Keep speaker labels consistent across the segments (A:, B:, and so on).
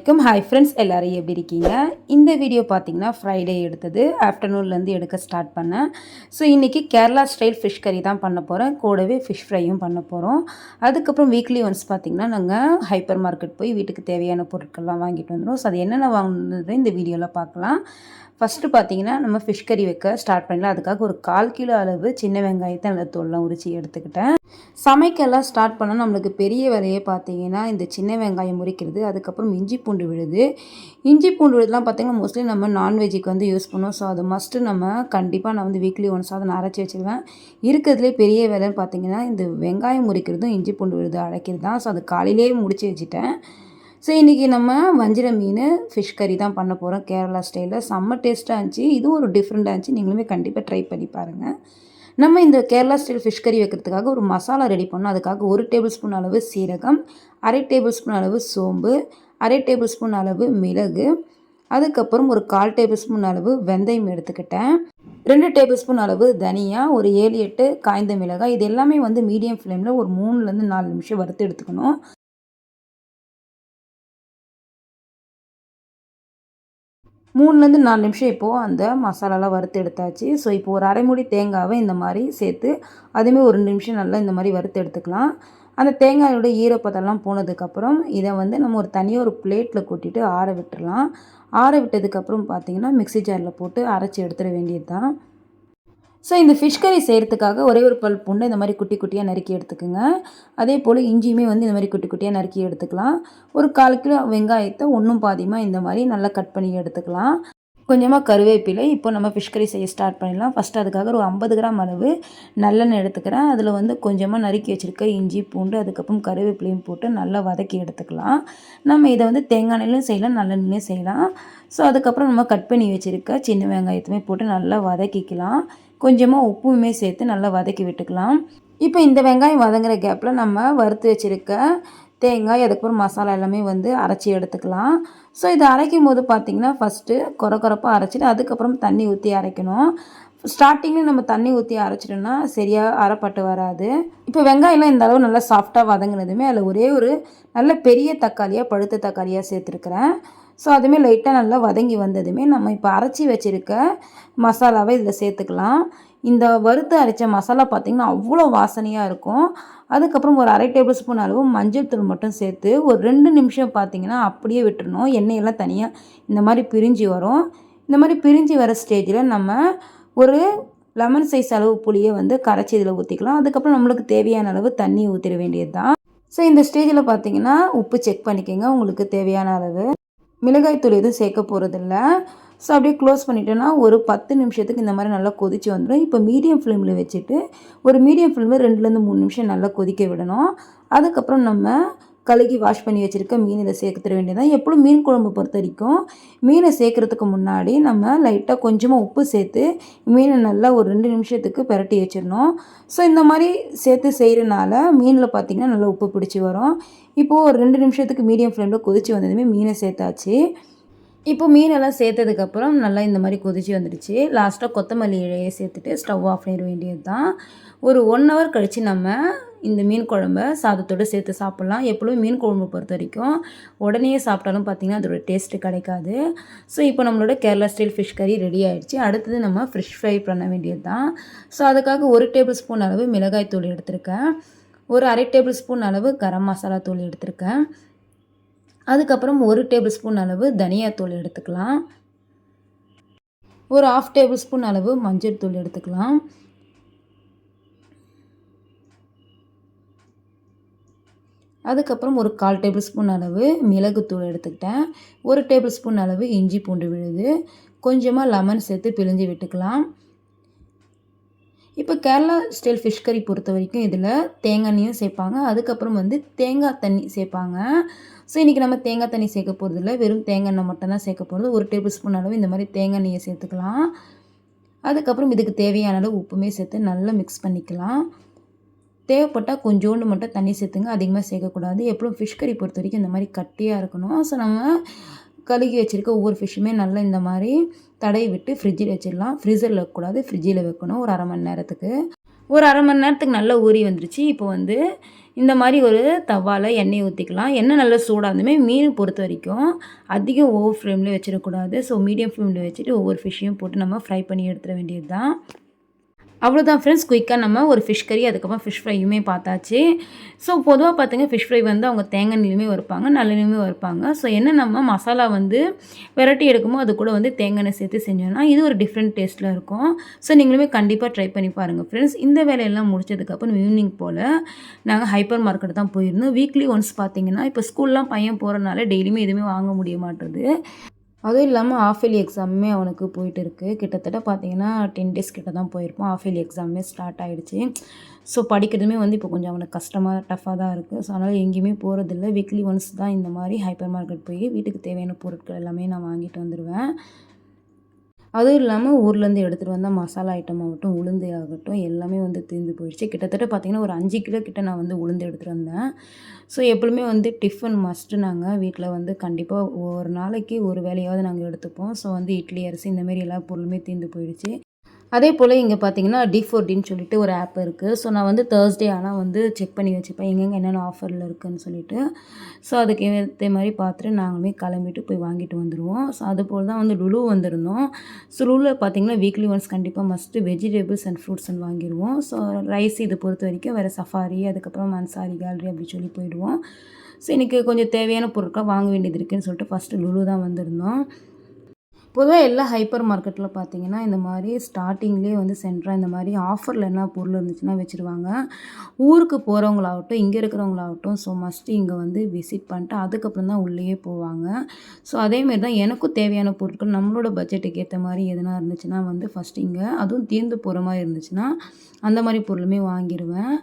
A: வணக்கம். Hi friends எல்லோரும் எப்படி இருக்கீங்க? இந்த வீடியோ பார்த்தீங்கன்னா ஃப்ரைடே எடுத்தது. ஆஃப்டர்நூன்லேருந்து எடுக்க ஸ்டார்ட் பண்ணேன். ஸோ இன்றைக்கி கேரளா ஸ்டைல் ஃபிஷ் கறி தான் பண்ண போகிறேன் கூடவே ஃபிஷ் ஃப்ரையும் பண்ண போகிறோம் அதுக்கப்புறம் வீக்லி ஒன்ஸ் பார்த்திங்கன்னா நாங்கள் ஹைப்பர் மார்க்கெட் போய் வீட்டுக்கு தேவையான பொருட்கள்லாம் வாங்கிட்டு வந்துடும் ஸோ அது என்னென்ன வாங்கினது இந்த வீடியோவில் பார்க்கலாம் ஃபஸ்ட்டு பார்த்தீங்கன்னா நம்ம ஃபிஷ் கறி வைக்க ஸ்டார்ட் பண்ணலாம் அதுக்காக ஒரு கால் கிலோ அளவு சின்ன வெங்காயத்தை நல்லா தோல்லாம் உரித்து எடுத்துக்கிட்டேன். சமைக்கெல்லாம் ஸ்டார்ட் பண்ணால் நம்மளுக்கு பெரிய வேலையே பார்த்தீங்கன்னா இந்த சின்ன வெங்காயம் முறிக்கிறது. அதுக்கப்புறம் இஞ்சி பூண்டு விழுது. இஞ்சி பூண்டு விழுதுலாம் பார்த்திங்கன்னா மோஸ்ட்லி நம்ம நான்வெஜ்ஜுக்கு வந்து யூஸ் பண்ணுவோம். ஸோ அது மஸ்ட்டு நம்ம கண்டிப்பாக நான் வந்து வீக்லி ஒன்ஸ் அதை நான் அரைச்சி வச்சுருவேன். இருக்கிறதுலே பெரிய வேலைன்னு பார்த்தீங்கன்னா இந்த வெங்காயம் முறிக்கிறதும் இஞ்சி பூண்டு விழுது அரைக்கிறது தான் ஸோ அது காலையிலேயே முடிச்சு வச்சுட்டேன். ஸோ இன்றைக்கி நம்ம வஞ்சிர மீன் ஃபிஷ் கறி தான் பண்ண போகிறோம் கேரளா ஸ்டைலில் செம்ம டேஸ்ட்டாக இருந்துச்சு. இதுவும் ஒரு டிஃப்ரெண்ட்டாக இருந்துச்சு. நீங்களுமே கண்டிப்பாக ட்ரை பண்ணி பாருங்கள் நம்ம இந்த கேரளா ஸ்டைல் ஃபிஷ் கறி வைக்கிறதுக்காக ஒரு மசாலா ரெடி பண்ணோம். அதுக்காக ஒரு டேபிள் ஸ்பூன் அளவு சீரகம் அரை டேபிள் ஸ்பூன் அளவு சோம்பு அரை டேபிள் ஸ்பூன் அளவு மிளகு அதுக்கப்புறம் ஒரு கால் டேபிள் ஸ்பூன் அளவு வெந்தயம் எடுத்துக்கிட்டேன். ரெண்டு டேபிள் ஸ்பூன் அளவு தனியா ஒரு ஏழு எட்டு காய்ந்த மிளகாய். இது எல்லாமே வந்து மீடியம் ஃப்ளேமில் ஒரு மூணுலேருந்து நாலு நிமிஷம் வறுத்து எடுத்துக்கணும். மூணுலேருந்து நாலு நிமிஷம் இப்போது அந்த மசாலாலாம் வறுத்து எடுத்தாச்சு. ஸோ இப்போ ஒரு அரைமுடி தேங்காவை இந்த மாதிரி சேர்த்து அதுவுமே ஒரு ரெண்டு நிமிஷம் நல்லா இந்த மாதிரி வறுத்து எடுத்துக்கலாம். அந்த தேங்காயோட ஈரப்பதெல்லாம் போனதுக்கப்புறம் இதை வந்து நம்ம ஒரு தனியாக ஒரு பிளேட்டில் கொட்டிட்டு ஆற விட்டுடலாம் ஆற விட்டதுக்கப்புறம் பார்த்திங்கன்னா மிக்சி ஜாரில் போட்டு அரைச்சி எடுத்துட வேண்டியது தான் ஸோ இந்த ஃபிஷ் கறி செய்கிறதுக்காக ஒரே ஒரு பல் பூண்டு இந்த மாதிரி குட்டி குட்டியாக நறுக்கி எடுத்துக்கோங்க. அதே போல் இஞ்சியுமே வந்து இந்த மாதிரி குட்டி குட்டியாக நறுக்கி எடுத்துக்கலாம். ஒரு கால் கிலோ வெங்காயத்தை ஒன்றும் பாதியமாக இந்த மாதிரி நல்லா கட் பண்ணி எடுத்துக்கலாம். கொஞ்சமாக கருவேப்பிலை இப்போ நம்ம ஃபிஷ் கறி செய்ய ஸ்டார்ட் பண்ணிடலாம். ஃபஸ்ட்டு அதுக்காக ஒரு ஐம்பது கிராம் அளவு நல்லெண்ணெய் எடுத்துக்கிறேன். அதில் வந்து கொஞ்சமாக நறுக்கி வச்சுருக்க இஞ்சி பூண்டு அதுக்கப்புறம் கருவேப்பிலையும் போட்டு நல்லா வதக்கி எடுத்துக்கலாம். நம்ம இதை வந்து தேங்காய் எண்ணெயிலும் செய்யலாம் நல்லெண்ணெயும் செய்யலாம். ஸோ அதுக்கப்புறம் நம்ம கட் பண்ணி வச்சுருக்க சின்ன வெங்காயத்துமே போட்டு நல்லா வதக்கிக்கலாம். கொஞ்சமாக உப்புமே சேர்த்து நல்லா வதக்கி விட்டுக்கலாம். இப்போ இந்த வெங்காயம் வதங்குற கேப்பில் நம்ம வறுத்து வச்சுருக்க தேங்காய் அதுக்கப்புறம் மசாலா எல்லாமே வந்து அரைச்சி எடுத்துக்கலாம். ஸோ இதை அரைக்கும் போது பார்த்திங்கன்னா ஃபஸ்ட்டு குறை குறப்பாக அரைச்சிட்டு அதுக்கப்புறம் தண்ணி ஊற்றி அரைக்கணும். ஸ்டார்டிங்கில் நம்ம தண்ணி ஊற்றி அரைச்சிட்டோம்னா சரியாக அரைப்பட்டு வராது. இப்போ வெங்காயம்லாம் இந்த அளவு நல்லா சாஃப்டாக வதங்கினதுமே அதில் ஒரே ஒரு நல்ல பெரிய தக்காளியாக பழுத்த தக்காளியாக சேர்த்துருக்குறேன். ஸோ அதுவுமே லைட்டாக நல்லா வதங்கி வந்ததுமே நம்ம இப்போ அரைச்சி வச்சுருக்க மசாலாவை இதில் சேர்த்துக்கலாம். இந்த வறுத்து அரைச்ச மசாலா பார்த்திங்கன்னா அவ்வளோ வாசனையாக இருக்கும். அதுக்கப்புறம் ஒரு அரை டேபிள் ஸ்பூன் அளவு மஞ்சள் தூள் மட்டும் சேர்த்து ஒரு ரெண்டு நிமிஷம் பார்த்திங்கன்னா அப்படியே விட்டுறணும். எண்ணெயெல்லாம் தனியாக இந்த மாதிரி பிரிஞ்சு வரும். இந்த மாதிரி பிரிஞ்சு வர ஸ்டேஜில் நம்ம ஒரு லெமன் சைஸ் அளவு புளியை வந்து கரைச்சி இதில் ஊற்றிக்கலாம் அதுக்கப்புறம் நம்மளுக்கு தேவையான அளவு தண்ணி ஊற்றிட வேண்டியது தான் ஸோ இந்த ஸ்டேஜில் பார்த்தீங்கன்னா உப்பு செக் பண்ணிக்கோங்க. உங்களுக்கு தேவையான அளவு. மிளகாய்த்தூள் எதுவும் சேர்க்க போகிறதில்ல ஸோ அப்படியே க்ளோஸ் பண்ணிட்டோன்னா ஒரு பத்து நிமிஷத்துக்கு இந்த மாதிரி நல்லா கொதித்து வந்துடும். இப்போ மீடியம் ஃப்ளேமில் வச்சுட்டு ஒரு மீடியம் ஃப்ளேமில் ரெண்டுலேருந்து மூணு நிமிஷம் நல்லா கொதிக்க விடணும். அதுக்கப்புறம் நம்ம கழுகி வாஷ் பண்ணி வச்சுருக்க மீன் இதை சேர்த்துற வேண்டியதான் எப்பளும் மீன் குழம்பு பொறுத்த வரைக்கும் மீனை சேர்க்குறதுக்கு முன்னாடி நம்ம லைட்டாக கொஞ்சமாக உப்பு சேர்த்து மீனை நல்லா ஒரு ரெண்டு நிமிஷத்துக்கு பரட்டி வச்சிடணும். ஸோ இந்த மாதிரி சேர்த்து செய்கிறனால மீனில் பார்த்திங்கன்னா நல்லா உப்பு பிடிச்சி வரும். இப்போது ஒரு ரெண்டு நிமிஷத்துக்கு மீடியம் ஃப்ளேமில் கொதித்து வந்ததுமே மீனை சேர்த்தாச்சு. இப்போ மீனெல்லாம் சேர்த்ததுக்கப்புறம் நல்லா இந்த மாதிரி கொதிச்சு வந்துடுச்சு. லாஸ்ட்டாக கொத்தமல்லி இழையை சேர்த்துட்டு ஸ்டவ் ஆஃப் பண்ணிட வேண்டியது தான் ஒரு ஒன் ஹவர் கழித்து நம்ம இந்த மீன் குழம்ப சாதத்தோடு சேர்த்து சாப்பிட்லாம். எப்பொழுதும் மீன் குழம்பு பொறுத்த வரைக்கும் உடனே சாப்பிட்டாலும் பார்த்திங்கன்னா அதோட டேஸ்ட்டு கிடைக்காது. ஸோ இப்போ நம்மளோட கேரளா ஸ்டைல் ஃபிஷ் கறி ரெடி ஆகிடுச்சு அடுத்தது நம்ம ஃபிஷ் ஃப்ரை பண்ண வேண்டியது தான் ஸோ அதுக்காக ஒரு டேபிள் ஸ்பூன் அளவு மிளகாய் தூள் எடுத்திருக்கேன். ஒரு அரை டேபிள் ஸ்பூன் அளவு கரம் மசாலா தூள் எடுத்திருக்கேன். அதுக்கப்புறம் ஒரு டேபிள் ஸ்பூன் அளவு தனியாத்தூள் எடுத்துக்கலாம். ஒரு ஆஃப் டேபிள் ஸ்பூன் அளவு மஞ்சள் தூள் எடுத்துக்கலாம். அதுக்கப்புறம் ஒரு கால் டேபிள் ஸ்பூன் அளவு மிளகுத்தூள் எடுத்துக்கிட்டேன். ஒரு டேபிள் ஸ்பூன் அளவு இஞ்சி பூண்டு விழுது. கொஞ்சமாக லெமன் சேர்த்து பிழிஞ்சு விட்டுக்கலாம். இப்போ கேரளா ஸ்டைல் ஃபிஷ் கறி பொறுத்த வரைக்கும் இதில் தேங்காய் எண்ணெயும் சேர்ப்பாங்க. அதுக்கப்புறம் வந்து தேங்காய் தண்ணி சேர்ப்பாங்க. ஸோ இன்றைக்கி நம்ம தேங்காய் தண்ணி சேர்க்க போகிறதில்ல வெறும் தேங்காய் எண்ணெய் மட்டும்தான் சேர்க்க போகிறது ஒரு டேபிள் ஸ்பூன் அளவு இந்த மாதிரி தேங்காய் எண்ணெயை சேர்த்துக்கலாம். அதுக்கப்புறம் இதுக்கு தேவையான அளவு உப்புமே சேர்த்து நல்லா மிக்ஸ் பண்ணிக்கலாம். தேவைப்பட்டால் கொஞ்சோண்டு மட்டும் தண்ணி சேர்த்துங்க. அதிகமாக சேர்க்கக்கூடாது. எப்பவும் ஃபிஷ் கறி பொறுத்த வரைக்கும் இந்த மாதிரி கட்டியாக இருக்கணும். ஸோ நம்ம கழுகி வச்சுருக்க ஒவ்வொரு ஃபிஷ்ஷுமே நல்லா இந்த மாதிரி தடவி விட்டு ஃப்ரிட்ஜில் வச்சிடலாம். ஃப்ரீசரில் வைக்கக்கூடாது. ஃப்ரிட்ஜில் வைக்கணும் ஒரு அரை மணி நேரத்துக்கு. ஒரு அரை மணி நேரத்துக்கு நல்லா ஊறி வந்துருச்சு. இப்போ வந்து இந்த மாதிரி ஒரு தவாவில் எண்ணெய் ஊற்றிக்கலாம் எண்ணெய் நல்லா சூடாக இருந்துமே மீன் பொறுத்த வரைக்கும் அதிகம் ஓவர் ஃப்ளேமில் வச்சிடக்கூடாது. ஸோ மீடியம் ஃப்ளேமில் வச்சுட்டு ஒவ்வொரு ஃபிஷ்ஷையும் போட்டு நம்ம ஃப்ரை பண்ணி எடுத்துட வேண்டியது தான் அவ்வளோதான் ஃப்ரெண்ட்ஸ் குயிக்காக நம்ம ஒரு ஃபிஷ் கறி அதுக்கப்புறம் ஃபிஷ் ஃப்ரையுமே பார்த்தாச்சு. ஸோ பொதுவாக பார்த்திங்க ஃபிஷ் ஃப்ரை வந்து அவங்க தேங்காய் எண்ணெயிலுமே வைப்பாங்க நல்லெண்ணிலுமே வைப்பாங்க ஸோ என்ன நம்ம மசாலா வந்து வெரைட்டி எடுக்குமோ அது கூட வந்து தேங்காய் எண்ணெய் சேர்த்து செஞ்சோன்னா இது ஒரு டிஃப்ரெண்ட் டேஸ்ட்டில் இருக்கும். ஸோ நீங்களுமே கண்டிப்பாக ட்ரை பண்ணி பாருங்கள் ஃப்ரெண்ட்ஸ் இந்த வேலையெல்லாம் முடிச்சதுக்கப்புறம் ஈவினிங் போல் நாங்கள் ஹைப்பர் மார்க்கெட் தான் போயிருந்தோம். வீக்லி ஒன்ஸ் பார்த்தீங்கன்னா இப்போ ஸ்கூல்லாம் பையன் போகிறனால டெய்லியுமே எதுவுமே வாங்க முடிய மாட்டுறது அதுவும் இல்லாமல் ஆஃப் இயர்லி எக்ஸாமுமே அவனுக்கு போயிட்டு இருக்குது கிட்டத்தட்ட பார்த்தீங்கன்னா டென் டேஸ் கிட்ட தான் போயிருப்போம் ஆஃப் இயர்லி எக்ஸாமுமே ஸ்டார்ட் ஆகிடுச்சு ஸோ படிக்கிறதுமே வந்து இப்போ கொஞ்சம் அவனுக்கு கஷ்டமாக டஃப்பாக தான் இருக்குது ஸோ அதனால் எங்கேயுமே போகிறதில்ல வீக்லி ஒன்ஸ் தான் இந்த மாதிரி ஹைப்பர் மார்க்கெட் போய் வீட்டுக்கு தேவையான பொருட்கள் எல்லாமே நான் வாங்கிட்டு வந்துடுவேன் அதுவும் இல்லாமல் ஊர்லேருந்து எடுத்துகிட்டு வந்தால் மசாலா ஐட்டம் ஆகட்டும் உளுந்து ஆகட்டும் எல்லாமே வந்து தீர்ந்து போயிடுச்சு. கிட்டத்தட்ட பார்த்திங்கன்னா ஒரு அஞ்சு கிலோ கிட்ட நான் வந்து உளுந்து எடுத்துகிட்டு வந்தேன். ஸோ எப்பவுமே வந்து டிஃபன் மஸ்ட்டு நாங்கள் வீட்டில் வந்து கண்டிப்பாக ஒரு நாளைக்கு ஒரு வேலையாவது நாங்கள் எடுத்துப்போம். ஸோ வந்து இட்லி அரிசி இந்தமாரி எல்லா பொருளுமே தீர்ந்து போயிடுச்சு. அதே போல் இங்கே பார்த்தீங்கன்னா டி ஃபோர்டின்னு சொல்லிட்டு ஒரு ஆப் இருக்குது ஸோ நான் வந்து தேர்ஸ்டே ஆனால் வந்து செக் பண்ணி வச்சுப்பேன். எங்கெங்கே என்னென்ன ஆஃபரில் இருக்குதுன்னு சொல்லிட்டு. ஸோ அதுக்கு ஏற்ற மாதிரி பார்த்துட்டு நாங்களுமே கிளம்பிட்டு போய் வாங்கிட்டு வந்துடுவோம் ஸோ அது போல் தான் வந்து லுலு வந்திருந்தோம். ஸோ லுலுவில் பார்த்தீங்கன்னா வீக்லி ஒன்ஸ் கண்டிப்பாக மஸ்ட்டு வெஜிடபிள்ஸ் அண்ட் ஃப்ரூட்ஸ் வாங்கிடுவோம் ஸோ ரைஸ் இது பொறுத்த வரைக்கும் வேறு சஃபாரி அதுக்கப்புறம் மன்சாரி கேலரி அப்படி சொல்லி போயிடுவோம். ஸோ இன்றைக்கி கொஞ்சம் தேவையான பொருட்கள் வாங்க வேண்டியது இருக்குதுன்னு சொல்லிட்டு ஃபஸ்ட்டு லுலு தான் வந்திருந்தோம். பொதுவாக எல்லா ஹைப்பர் மார்க்கெட்டில் பார்த்தீங்கன்னா இந்த மாதிரி ஸ்டார்டிங்லேயே வந்து சென்ட்ராக இந்த மாதிரி ஆஃபரில் என்ன பொருள் இருந்துச்சுன்னா வச்சுருவாங்க. ஊருக்கு போகிறவங்களாகட்டும் இங்கே இருக்கிறவங்களாகட்டும் ஸோ மஸ்ட்டு இங்கே வந்து விசிட் பண்ணிட்டு அதுக்கப்புறம் தான் உள்ளேயே போவாங்க. ஸோ அதேமாரி தான் எனக்கும் தேவையான பொருட்கள் நம்மளோட பட்ஜெட்டுக்கு ஏற்ற மாதிரி எதனா இருந்துச்சுன்னா வந்து ஃபஸ்ட்டு இங்கே அதுவும் தீர்ந்து போகிற மாதிரி இருந்துச்சுன்னா அந்த மாதிரி பொருளுமே வாங்கிடுவேன்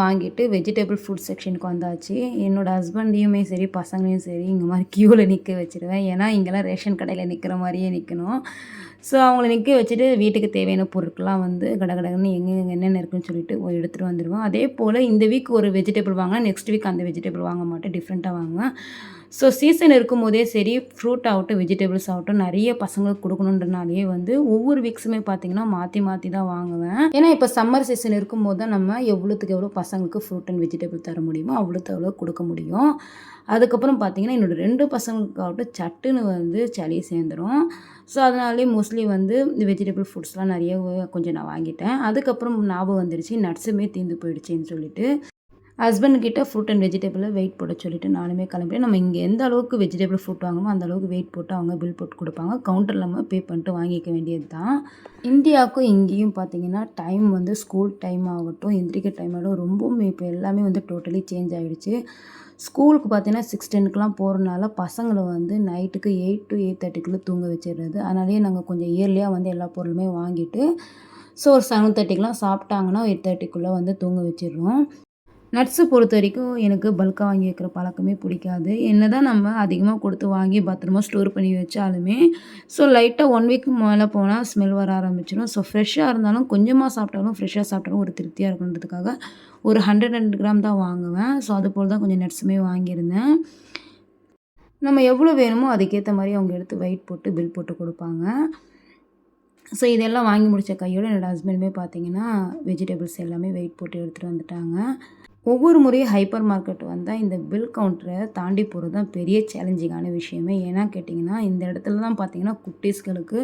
A: வாங்கிட்டு வெஜிடபிள் ஃபுட் செக்ஷனுக்கு வந்தாச்சு. என்னோடய ஹஸ்பண்டையுமே சரி பசங்களையும் சரி இங்கே மாதிரி க்யூவில் நிற்க வச்சுருவேன். ஏன்னா இங்கெல்லாம் ரேஷன் கடையில் நிற்கிற மாதிரியே நிற்கணும் ஸோ அவங்கள நிற்க வச்சுட்டு வீட்டுக்கு தேவையான பொருட்கள்லாம் வந்து கடகடகன்னு எங்கே என்னென்ன இருக்குன்னு சொல்லிட்டு எடுத்துகிட்டு வந்துடுவோம் அதே போல் இந்த வீக் ஒரு வெஜிடபிள் வாங்கினா நெக்ஸ்ட் வீக் அந்த வெஜிடபிள் வாங்க மாட்டேன். டிஃப்ரெண்ட்டாக வாங்குவேன். ஸோ சீசன் இருக்கும்போதே சரி ஃப்ரூட் ஆகட்டும் வெஜிடபிள்ஸ் ஆகட்டும் நிறைய பசங்களுக்கு கொடுக்கணுன்றனாலேயே வந்து ஒவ்வொரு வீக்ஸுமே பார்த்தீங்கன்னா மாற்றி மாற்றி தான் வாங்குவேன். ஏன்னா இப்போ சம்மர் சீசன் இருக்கும்போது தான் நம்ம எவ்வளோத்துக்கு எவ்வளோ பசங்களுக்கு ஃப்ரூட் அண்ட் வெஜிடபிள் தர முடியுமோ அவ்வளோத்து எவ்வளோ கொடுக்க முடியும். அதுக்கப்புறம் பார்த்தீங்கன்னா என்னோடய ரெண்டு பசங்களுக்காகட்டும் சட்டுன்னு வந்து சளி சேர்ந்துடும் ஸோ அதனாலே மோஸ்ட்லி வந்து இந்த வெஜிடபிள் ஃபுட்ஸ்லாம் நிறைய கொஞ்சம் நான் வாங்கிட்டேன். அதுக்கப்புறம் ஞாபகம் வந்துருச்சு நட்ஸுமே தீர்ந்து போயிடுச்சுன்னு சொல்லிட்டு. ஹஸ்பண்ட்கிட்ட ஃப்ரூட் அண்ட் வெஜிடபிளை வெயிட் போட சொல்லிவிட்டு நானுமே கிளம்பிட்டேன் நம்ம இங்கே எந்த அளவுக்கு வெஜிடபிள் ஃப்ரூட் வாங்குமோ அந்த அளவுக்கு வெயிட் போட்டு அவங்க பில் போட்டு கொடுப்பாங்க. கவுண்டரில் நம்ம பே பண்ணிட்டு வாங்கிக்க வேண்டியது தான் இந்தியாவுக்கும் இங்கேயும் பார்த்தீங்கன்னா டைம் வந்து ஸ்கூல் டைம் ஆகட்டும் எந்திரிக்க டைம் ஆகட்டும் ரொம்பவும் இப்போ எல்லாமே வந்து டோட்டலி சேஞ்ச் ஆகிடுச்சு ஸ்கூலுக்கு பார்த்தீங்கன்னா சிக்ஸ் டென்னுக்குலாம் போகிறனால பசங்களை வந்து நைட்டுக்கு எயிட் டு எயிட் தேர்ட்டிக்குள்ளே தூங்க வச்சிடுறது. அதனாலேயே நாங்கள் கொஞ்சம் இயர்லியாக வந்து எல்லா பொருளுமே வாங்கிட்டு ஸோ ஒரு செவன் தேர்ட்டிக்கெலாம் சாப்பிட்டாங்கன்னா எயிட் தேர்ட்டிக்குள்ளே வந்து தூங்க வச்சிடுறோம் நட்ஸு பொறுத்த வரைக்கும் எனக்கு பல்காக வாங்கி வைக்கிற பழக்கமே பிடிக்காது. என்ன தான் நம்ம அதிகமாக கொடுத்து வாங்கி பத்திரமா ஸ்டோர் பண்ணி வச்சாலுமே ஸோ லைட்டாக ஒன் வீக் மேலே போனால் ஸ்மெல் வர ஆரம்பிச்சிடும் ஸோ ஃப்ரெஷ்ஷாக இருந்தாலும் கொஞ்சமாக சாப்பிட்டாலும் ஃப்ரெஷ்ஷாக சாப்பிட்டாலும் ஒரு திருப்தியாக இருக்கணுன்றதுக்காக ஒரு ஹண்ட்ரட் ஹண்ட்ரட் கிராம் தான் வாங்குவேன். ஸோ அது போல் தான் கொஞ்சம் நட்ஸுமே வாங்கியிருந்தேன். நம்ம எவ்வளோ வேணுமோ அதுக்கேற்ற மாதிரி அவங்க எடுத்து வெயிட் போட்டு பில் போட்டு கொடுப்பாங்க. ஸோ இதெல்லாம் வாங்கி முடித்த கையோடு என்னோடய ஹஸ்பண்டுமே பார்த்தீங்கன்னா வெஜிடபிள்ஸ் எல்லாமே வெயிட் போட்டு எடுத்துகிட்டு வந்துட்டாங்க. ஒவ்வொரு முறையும் ஹைப்பர் மார்க்கெட் வந்தால் இந்த பில் கவுண்டரை தாண்டி போகிறது தான் பெரிய சேலஞ்சிங்கான விஷயமே. ஏன்னா கேட்டிங்கன்னா இந்த இடத்துல தான் பார்த்தீங்கன்னா குட்டீஸ்களுக்கு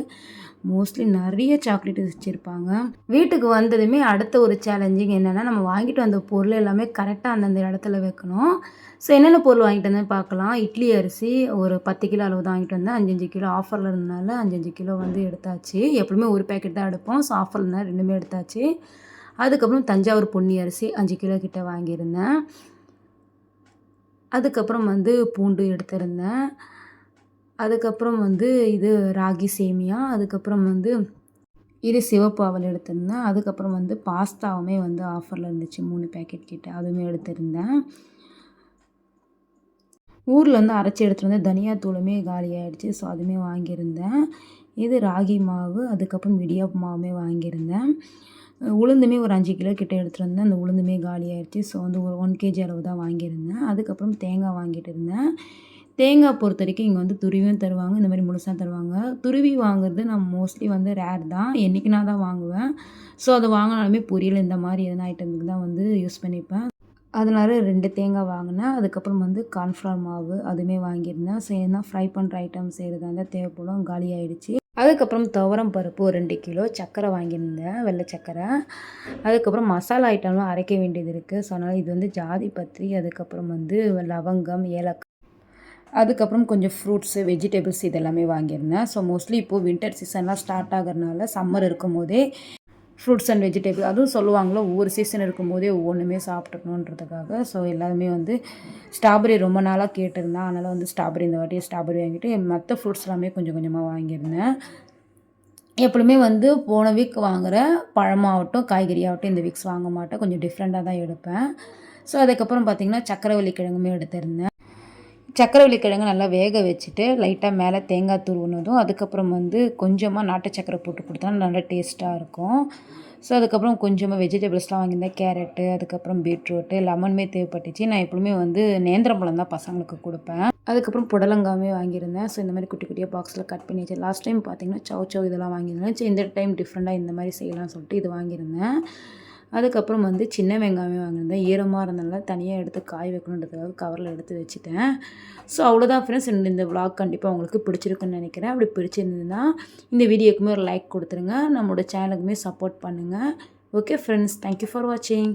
A: மோஸ்ட்லி நிறைய சாக்லேட் வச்சுருப்பாங்க. வீட்டுக்கு வந்ததுமே அடுத்த ஒரு சேலஞ்சிங் என்னென்னா நம்ம வாங்கிட்டு வந்த பொருள் எல்லாமே கரெக்டாக அந்தந்த இடத்துல வைக்கணும். ஸோ என்னென்ன பொருள் வாங்கிட்டு வந்தேன் பார்க்கலாம் இட்லி அரிசி ஒரு பத்து கிலோ அளவு தான் வாங்கிட்டு வந்தேன். அஞ்சஞ்சு கிலோ ஆஃபரில் இருந்தனால அஞ்சஞ்சு கிலோ வந்து எடுத்தாச்சு. எப்பவுமே ஒரு பேக்கெட் தான் எடுப்போம். ஸோ ஆஃபரில் இருந்தால் ரெண்டுமே எடுத்தாச்சு. அதுக்கப்புறம் தஞ்சாவூர் பொன்னி அரிசி அஞ்சு கிலோ கிட்ட வாங்கியிருந்தேன். அதுக்கப்புறம் வந்து பூண்டு எடுத்திருந்தேன். அதுக்கப்புறம் வந்து இது ராகி சேமியா அதுக்கப்புறம் வந்து இது சிவப்பு அவல் எடுத்திருந்தேன். அதுக்கப்புறம் வந்து பாஸ்தாவுமே வந்து ஆஃபரில் இருந்துச்சு மூணு பேக்கெட் கிட்ட. அதுவுமே எடுத்திருந்தேன். ஊரில் வந்து அரைச்சி எடுத்துகிட்டு வந்து தனியாத்தூளுமே காலியாகிடுச்சு ஸோ அதுவுமே வாங்கியிருந்தேன். இது ராகி மாவு அதுக்கப்புறம் இடியாப்பு மாவுமே வாங்கியிருந்தேன். உளுந்துமே ஒரு அஞ்சு கிலோ கிட்டே எடுத்துகிட்டு வந்தேன் அந்த உளுந்துமே காலியாகிடுச்சு ஸோ வந்து ஒரு ஒன் கேஜி அளவு தான் வாங்கியிருந்தேன். அதுக்கப்புறம் தேங்காய் வாங்கிட்டு இருந்தேன். தேங்காய் பொறுத்த வரைக்கும் இங்கே வந்து துருவியும் தருவாங்க. இந்த மாதிரி முழுசாக தருவாங்க. துருவி வாங்குறது நான் மோஸ்ட்லி வந்து ரேர் தான். என்றைக்கு நான் தான் வாங்குவேன். ஸோ அதை வாங்கினாலுமே பொரியல் இந்த மாதிரி எதனா ஐட்டத்துக்கு தான் வந்து யூஸ் பண்ணிப்பேன். அதனால ரெண்டு தேங்காய் வாங்கினேன். அதுக்கப்புறம் வந்து கார்ன்ஃப்ளவர் மாவு அதுவுமே வாங்கியிருந்தேன். ஸோ ஏன்னா ஃப்ரை பண்ணுற ஐட்டம் செய்கிறதா இருந்தால் தேவைப்படும். காலி ஆகிடுச்சி அதுக்கப்புறம் துவரம் பருப்பு ஒரு ரெண்டு கிலோ சர்க்கரை வாங்கியிருந்தேன் வெள்ளை சர்க்கரை அதுக்கப்புறம் மசாலா ஐட்டம்லாம் அரைக்க வேண்டியது இருக்குது ஸோ அதனால் இது வந்து ஜாதி பத்திரி அதுக்கப்புறம் வந்து லவங்கம் ஏலக்காய். அதுக்கப்புறம் கொஞ்சம் ஃப்ரூட்ஸு வெஜிடபிள்ஸ் இதெல்லாமே வாங்கியிருந்தேன். ஸோ மோஸ்ட்லி இப்போது வின்டர் சீசன்லாம் ஸ்டார்ட் ஆகிறதுனால சம்மர் இருக்கும் போதே ஃப்ரூட்ஸ் அண்ட் வெஜிடபிள் அதுவும் சொல்லுவாங்களோ ஒவ்வொரு சீசன் இருக்கும்போதே ஒவ்வொன்றுமே சாப்பிட்டுக்கணுன்றதுக்காக. ஸோ எல்லாருமே வந்து ஸ்ட்ராபெரி ரொம்ப நாளாக கேட்டிருந்தேன் அதனால் வந்து ஸ்ட்ராபெரி இந்த வாட்டி ஸ்ட்ராபெரி வாங்கிட்டு மற்ற ஃப்ரூட்ஸ் எல்லாமே கொஞ்சம் கொஞ்சமாக வாங்கியிருந்தேன். எப்பவுமே வந்து போன வீக் வாங்குகிற பழமாகட்டும் காய்கறி ஆகட்டும் இந்த வீக்ஸ் வாங்க மாட்டேன். கொஞ்சம் டிஃப்ரெண்ட்டாக தான் எடுப்பேன். ஸோ அதுக்கப்புறம் பார்த்திங்கன்னா சக்கரவள்ளி கிழங்குமே எடுத்திருந்தேன். சக்கரவள்ளி கிழங்கு நல்லா வேக வச்சுட்டு லைட்டாக மேலே தேங்காய் துருவுனதும் அதுக்கப்புறம் வந்து கொஞ்சமாக நாட்டு சக்கரை போட்டு கொடுத்தா நல்லா டேஸ்ட்டாக இருக்கும். ஸோ அதுக்கப்புறம் கொஞ்சமாக வெஜிடபிள்ஸ்லாம் வாங்கியிருந்தேன். கேரட்டு அதுக்கப்புறம் பீட்ரூட்டு லெமனுமே தேவைப்பட்டுச்சு. நான் எப்பவுமே வந்து நேந்திரம்பழம் தான் பசங்களுக்கு கொடுப்பேன். அதுக்கப்புறம் புடலங்காமே வாங்கியிருந்தேன். ஸோ இந்த மாதிரி குட்டி குட்டியாக பாக்ஸில் கட் பண்ணி வச்சு லாஸ்ட் டைம் பார்த்தீங்கன்னா சவு சவு இதெல்லாம் வாங்கியிருந்தேன். சரி இந்த டைம் டிஃப்ரெண்ட்டாக இந்த மாதிரி செய்யலாம்னு சொல்லிட்டு இது வாங்கியிருந்தேன். அதுக்கப்புறம் வந்து சின்ன வெங்காயம் வாங்கியிருந்தேன். ஈரமாக இருந்தனால தனியாக எடுத்து காய வைக்கணுன்றதுக்காக கவரில் எடுத்து வச்சுட்டேன். ஸோ அவ்வளோதான் ஃப்ரெண்ட்ஸ் இந்த விளாக் கண்டிப்பாக உங்களுக்கு பிடிச்சிருக்குன்னு நினைக்கிறேன். அப்படி பிடிச்சிருந்ததுன்னா இந்த வீடியோக்குமே ஒரு லைக் கொடுத்துருங்க. நம்மளோட சேனலுக்குமே சப்போர்ட் பண்ணுங்கள் okay friends thank you for வாட்சிங்